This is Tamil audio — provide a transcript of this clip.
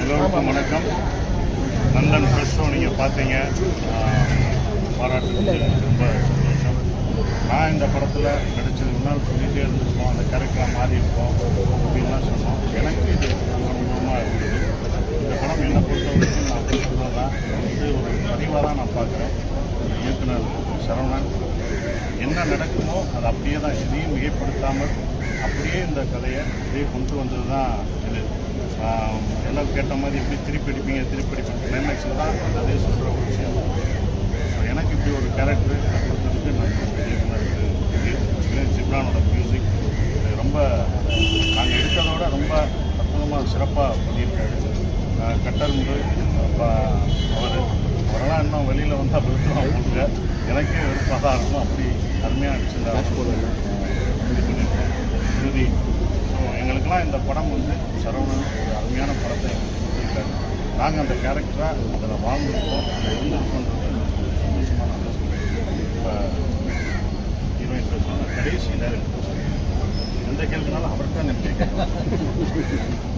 எல்லோருக்கும் வணக்கம். நந்தன் ஃப்ரெஷ் ஷோ நீங்கள் பார்த்தீங்க பாராட்டு ரொம்ப சந்தோஷம். நான் இந்த படத்தில் நடிச்சது முன்னால் சொல்லிகிட்டே இருந்திருக்கோம் அந்த கேரக்டராக மாறி இருக்கோம் அப்படின்லாம் சொன்னோம். எனக்கு இது அனுபவமாக இருந்தது. இந்த படம் என்னை பொறுத்த வரைக்கும் நான் அப்படி இது ஒரு பதிவாக தான் நான் பார்க்குறேன். இயக்குனர் சரவணன். என்ன நடக்குமோ அது அப்படியே தான் எதையும் மிகைப்படுத்தாமல் அப்படியே இந்த கதையை அப்படியே கொண்டு வந்தது தான் இது. எல்லாம் கேட்ட மாதிரி எப்படி திருப்பி அடிப்பீங்க திருப்பி அடிப்பீங்க? கிளைமேக்ஸில் தான் அந்த அதே சொல்கிற ஒரு விஷயம். ஸோ எனக்கு இப்படி ஒரு கேரக்டர் கொடுத்ததுக்கு நான் இயக்குனருக்கு ஜிப்ரானோட மியூசிக் ரொம்ப நாங்கள் எடுத்ததோட ரொம்ப அற்புதமாக சிறப்பாக பண்ணியிருக்காரு. ஆஹ் கட்டரும்பு அவர். அவரெல்லாம் இன்னும் வெளியில் வந்தால் விழுத்துவாங்க கொடுங்க எனக்கே தான் இருக்கும் அப்படி அருமையாக நடிச்சிருந்தாரு இது பண்ணியிருக்கேன் இறுதி. ஸோ எங்களுக்கெல்லாம் இந்த படம் வந்து சரவணன் ஒரு அருமையான படத்தை எங்களுக்கு கொடுத்துருக்காரு. நாங்கள் அந்த கேரக்டராக அதில் வாழ்ந்துருக்கோம். அதில் இருந்திருக்கோன்றது சொல்கிறேன் இப்போ ஹீரோயின் பேசுவாங்க கடைசி நேரம் எந்த கேள்வினாலும் அவர்கிட்ட நான்